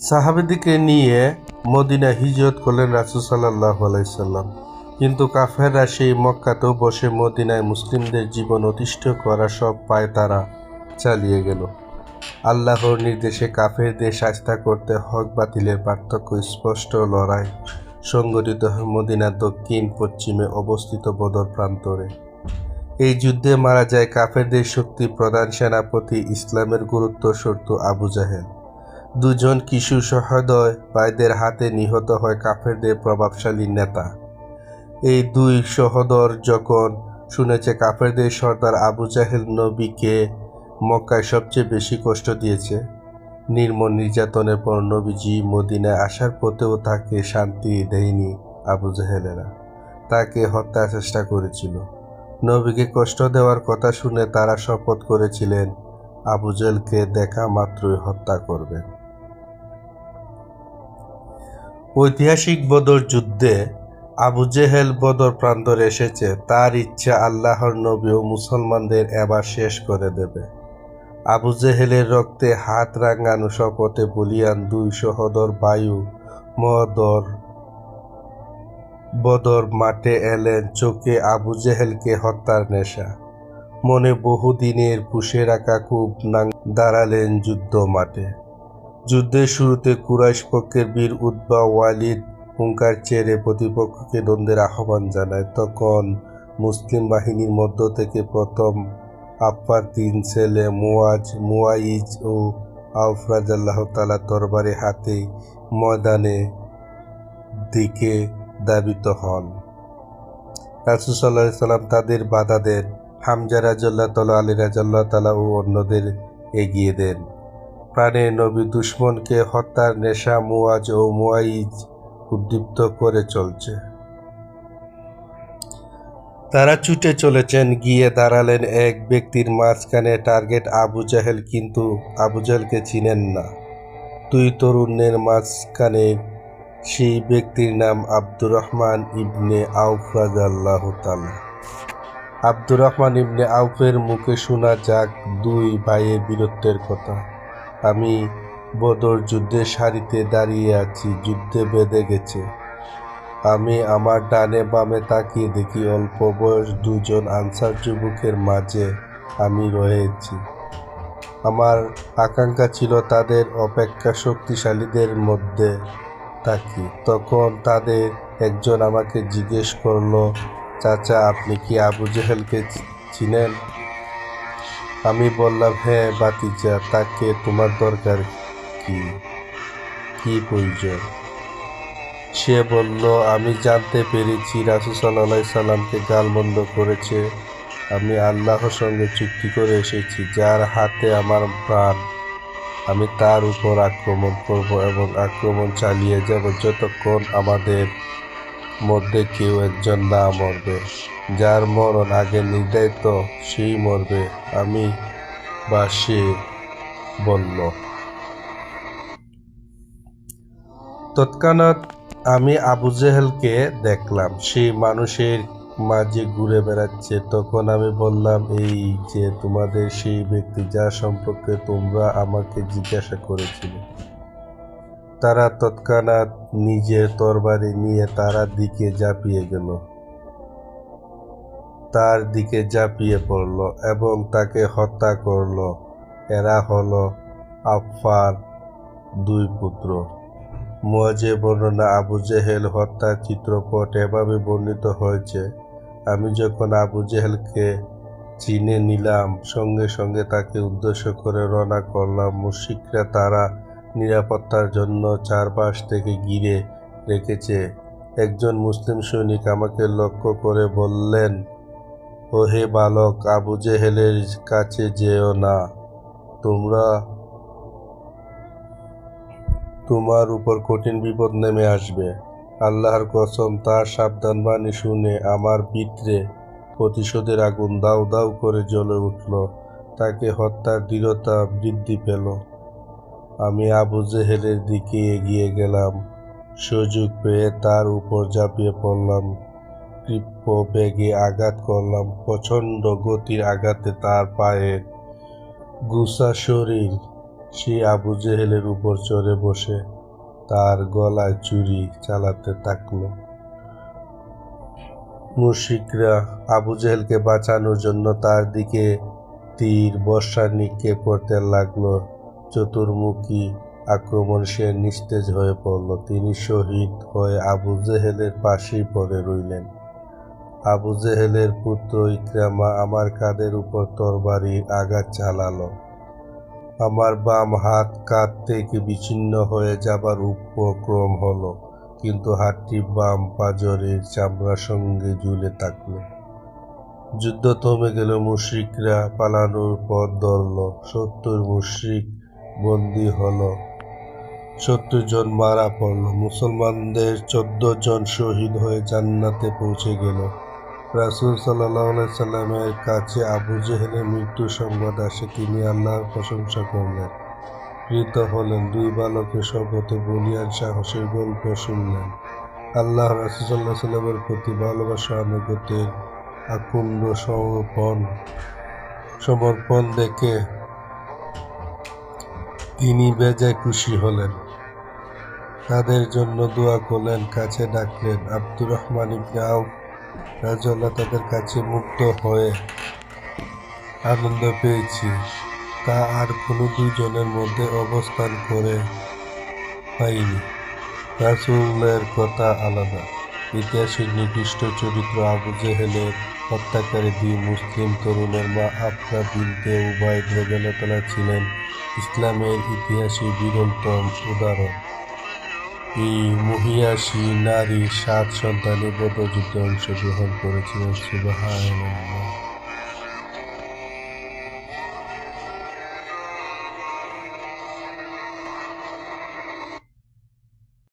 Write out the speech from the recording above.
সাহাবেদিকে নিয়ে মদিনা হিজরত করলেন রাসুল সাল্লাহ আলাইসাল্লাম কিন্তু কাফেররা সেই মক্কাতেও বসে মদিনায় মুসলিমদের জীবন অতিষ্ঠ করা সব পায় তারা চালিয়ে গেল। আল্লাহর নির্দেশে কাফেরদের শাস্তা করতে হক বাতিলের পার্থক্য স্পষ্ট লড়াই সংগঠিত হয় মদিনার দক্ষিণ, পশ্চিমে অবস্থিত বদর প্রান্তরে। এই যুদ্ধে মারা যায় কাফেরদের শক্তি প্রধান সেনাপতি, ইসলামের গুরুত্ব শর্ত আবু জাহেল। দুজন কিশোর সহোদয় ভাইদের হাতে নিহত হয় কাফেরদের প্রভাবশালী নেতা। এই দুই সহোদর যখন শুনেছে কাফেরদের সর্দার আবু জাহেল নবীকে মক্কায় সবচেয়ে বেশি কষ্ট দিয়েছে, নির্মম নির্যাতনের পর নবীজি মদিনায় আসার পথেও তাকে শান্তি দেয়নি আবু জাহেলেরা। তাকে হত্যার চেষ্টা করেছিল। নবীকে কষ্ট দেওয়ার কথা শুনে তারা শপথ করেছিলেন, আবু জেলকে দেখা মাত্রই হত্যা করবেন। ঐতিহাসিক বদর যুদ্ধে আবু জেহেল বদর প্রান্তরে এসেছে। তার ইচ্ছা আল্লাহর নবী ও মুসলমানদের এবার শেষ করে দেবে। আবু জেহেলের রক্তে হাত রাঙানো শপথে বলিয়ান দুই সহদর বায়ু মদর বদর মাঠে এলেন, চোখে আবু জেহেলকে হত্যার নেশা। মনে বহুদিনের পুষে রাখা খুব নাং দাঁড়ালেন যুদ্ধ মাঠে। যুদ্ধের শুরুতে কুরাইশ পক্ষের বীর উদ্বা ওয়ালিদ হুঙ্কার চেড়ে প্রতিপক্ষকে দ্বন্দ্বের আহ্বান জানায়। তখন মুসলিম বাহিনীর মধ্য থেকে প্রথম আপ্পার তিন ছেলে মুয়াজ, মুয়াইজ ও আউফরাজ আল্লাহ তালা তরবারে হাতে ময়দানে দিকে দাবিত হন। রাসুল সাল্লাহ সাল্লাম তাদের বাধা দেন হামজা রাজাল্লাহ তালা আলী রাজাল্লাহ তালা ও অন্যদের এগিয়ে দেন। প্রাণে নবী দুশ্মনকে হত্যার নেশা মুয়াজ ও মুয়াইজ উদ্দীপ্ত করে চলছে। তারা ছুটে চলেছেন, গিয়ে দাঁড়ালেন এক ব্যক্তির মাঝখানে। টার্গেট আবু জাহেল, কিন্তু আবু জাহেলকে চিনেন না। দুই তরুণের মাঝখানে সেই ব্যক্তির নাম আব্দুর রহমান ইবনে আউফ তালা আব্দুর রহমান ইবনে আউফের মুখে শোনা যাক দুই ভাইয়ের বীরত্বের কথা। আমি বদর যুদ্ধের সারিতে দাঁড়িয়ে আছি, যুদ্ধে বেঁধে গেছে। আমি আমার ডানে বামে তাকিয়ে দেখি অল্প বয়স দুজন আনসার যুবকের মাঝে আমি রয়েছি। আমার আকাঙ্ক্ষা ছিল তাদের অপেক্ষা শক্তিশালীদের মধ্যে থাকি। তখন তাদের একজন আমাকে জিজ্ঞেস করল, চাচা, আপনি কি আবু জেহেলকে চিনেন? আমি বললাম হ্যাঁ বাতিজা, তাকে তোমার দরকার কি? কি প্রয়োজন? সে বলল, আমি জানতে পেরেছি, রাসুল সাল্লাহ সাল্লামকে গালমন্দ করেছে। আমি আল্লাহর সঙ্গে চুক্তি করে এসেছি, যার হাতে আমার প্রাণ। আমি তার উপর আক্রমণ করব এবং আক্রমণ চালিয়ে যাব যতক্ষণ আমাদের মধ্যে কেউ একজন না মরবে। যার মরণ আগে নির্ধারিত, সেই মরবে। আমি বা সে বলল। তৎক্ষণাৎ আমি আবু জেহেলকে দেখলাম। সেই মানুষের মাঝে ঘুরে বেড়াচ্ছে। তখন আমি বললাম, এই যে তোমাদের সেই ব্যক্তি, যার সম্পর্কে তোমরা আমাকে জিজ্ঞাসা করেছিলে তারা তৎক্ষণাৎ নিজের তরবারি নিয়ে তারা দিকে ঝাঁপিয়ে গেল। তার দিকে ঝাঁপিয়ে পড়ল এবং তাকে হত্যা করল। এরা হল আফফার দুই পুত্র। মুয়াজে বর্ণনা, আবু জেহেল হত্যার চিত্রপট এভাবে বর্ণিত হয়েছে, আমি যখন আবু জেহেলকে চিনে নিলাম, সঙ্গে সঙ্গে তাকে উদ্দেশ্য করে রওনা করলাম মুশিকরা তারা নিরাপত্তার জন্য চারপাশ থেকে ঘিরে রেখেছে। একজন মুসলিম সৈনিক আমাকে লক্ষ্য করে বললেন, ও হে বালক, আবু জেহেলের কাছে যেও না। তোমরা, তোমার উপর কঠিন বিপদ নেমে আসবে। আল্লাহর কসম, তার সাবধানবাণী শুনে আমার ভিতরে প্রতিশোধের আগুন দাউ দাউ করে জ্বলে উঠল। তাকে হত্যার দৃঢ়তা বৃদ্ধি পেল। আমি আবু জেহেলের দিকে এগিয়ে গেলাম। সুযোগ পেয়ে তার উপর ঝাঁপিয়ে পড়লাম। কৃপ্য বেগে আঘাত করলাম, প্রচণ্ড গতির আঘাতে তার পায়ে। গুসা শরীর, সে আবু জেহেলের উপর চড়ে বসে, তার গলায় চুরি চালাতে থাকল। মুশিকরা আবু জেহেলকে বাঁচানোর জন্য তার দিকে তীর, বর্ষা নিক্ষেপ করতে লাগল। চতুর্মুখী আক্রমণ সে নিস্তেজ হয়ে পড়ল। তিনি শহীদ হয়ে আবু জেহেলের পাশেই পড়ে রইলেন। আবু জেহেলের পুত্র ইকরামা আমার কাঁধের উপর তরবারির আঘাত চালালো। আমার বাম হাত কাঁধ থেকে বিচ্ছিন্ন হয়ে যাবার উপক্রম হলো, কিন্তু হাতটি বাম পাজরের চামড়ার সঙ্গে ঝুলে থাকল। যুদ্ধ থমে গেল, মুশ্রিকরা পালানোর পথ ধরল। সত্তর মুশ্রিক বন্দী হলো। সত্তর জন মারা পড়ল। মুসলমানদের চোদ্দ জন শহীদ হয়ে জান্নাতে পৌঁছে গেল। রাসুল সাল্লাহ সাল্লামের কাছে আবু জেহেলের মৃত্যু সংবাদ আসে। তিনি আল্লাহর প্রশংসা করলেন। কৃত হলেন। দুই বালকের শপথে বলিয়ান সাহসের গল্প শুনলেন। আল্লাহ রাসুসাল্লাহ সাল্লামের প্রতি ভালোবাসা, আনুগত্যের আকুণ্ড সমর্পণ সমর্পণ দেখে তিনি বেজায় খুশি হলেন। তাদের জন্য দোয়া করলেন, কাছে ডাকলেন, আব্দুর রহমান ইবনে আউফ রাজল্লাহ তাদের কাছে মুক্ত হয়ে আনন্দ পেয়েছি। তা আর কোনো দুজনের মধ্যে অবস্থান করে পাইনি রাসুলের কথা আলাদা। ইতিহাসের নির্দিষ্ট চরিত্র আবু জেহেলের হত্যাকারী দুই মুসলিম তরুণের মা আফরা বিনতে উভয় রবেলতলা ছিলেন ইসলামের ইতিহাসে বিরলতম উদাহরণ। এই মহিয়াসী নারী সাত সন্তানের বদযুদ্ধে অংশগ্রহণ করেছিলেন সুবাহ